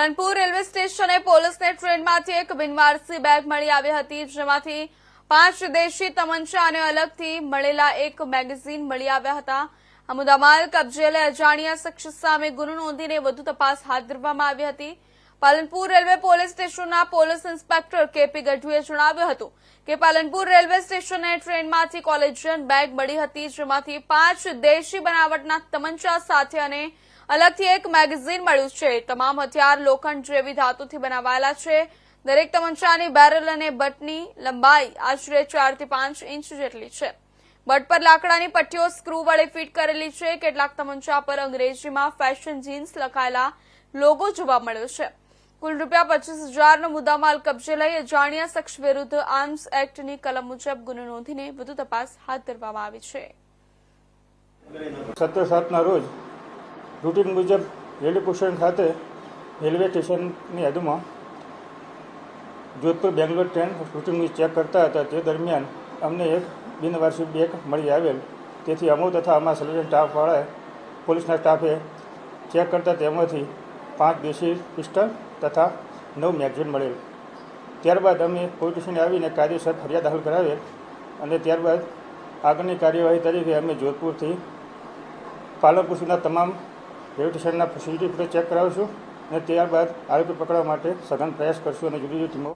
Palanpur railway સ્ટેશને પોલીસને ટ્રેનમાંથી એક બિનવારસી બેગ મળી આવી હતી, જેમાંથી પાંચ દેશી તમંચા અને અલગથી મળેલા એક મેગેઝીન મળી આવ્યા હતા. આ મુદ્દામાલ કબજે અજાણ્યા શખ્સ સામે ગુનો નોંધીને વધુ તપાસ હાથ ધરવામાં આવી હતી. પાલનપુર રેલવે પોલીસ સ્ટેશનના પોલીસ ઇન્સ્પેક્ટર કેપી ગઢવીએ જણાવ્યું હતું કે પાલનપુર રેલવે સ્ટેશને ટ્રેનમાંથી કોલેજિયન બેગ મળી હતી, જેમાંથી પાંચ દેશી બનાવટના તમંચા સાથે અને અલગથી એક મેગેઝીન મળ્યું છે. તમામ હથિયાર, લોખંડ જેવી ધાતુથી બનાવાયેલા છે. દરેક તમંચાની બેરલ અને બટની લંબાઈ આશરે ચારથી પાંચ ઇંચ જેટલી છે. બટ પર લાકડાની પટ્ટીઓ સ્ક્રૂ વડે ફિટ કરેલી છે. કેટલાક તમંચા પર અંગ્રેજીમાં ફેશન જીન્સ લખાયેલા લોગો જોવા મળ્યો છે. કુલ રૂપિયા પચીસ હજારનો મુદ્દામાલ કબજે લઈ અજાણ્યા શખ્સ વિરુદ્ધ આર્મ્સ એક્ટની કલમ મુજબ ગુનો નોંધીને વધુ તપાસ હાથ ધરવામાં આવી છે. સત્તર સાતના રોજ રૂટીન મુજબ રેલવે સ્ટેશન ખાતે રેલવે સ્ટેશનની હદમાં જોધપુર બેંગ્લોર ટ્રેન રૂટીન મુજબ ચેક કરતા હતા. તે દરમિયાન અમને એક બિનવારસી બેગ મળી આવેલ. તેથી અમો તથા અમારા સર્વેલન્સ સ્ટાફવાળાએ પોલીસના સ્ટાફે ચેક કરતા તેમાંથી પાંચ દેશી પિસ્ટલ તથા નવ મેગઝીન મળેલ. ત્યારબાદ અમે પોલીસ સ્ટેશને આવીને કાયદેસર ફરિયાદ દાખલ કરાવેલ અને ત્યારબાદ આગળની કાર્યવાહી તરીકે અમે જોધપુરથી પાલનપુર સુધીના તમામ રેલવે સ્ટેશનના સીસીટીવી ફૂટેજ ચેક કરાવીશું અને ત્યારબાદ આરોપી પકડવા માટે સઘન પ્રયાસ કરશું અને જુદી જુદી ટીમો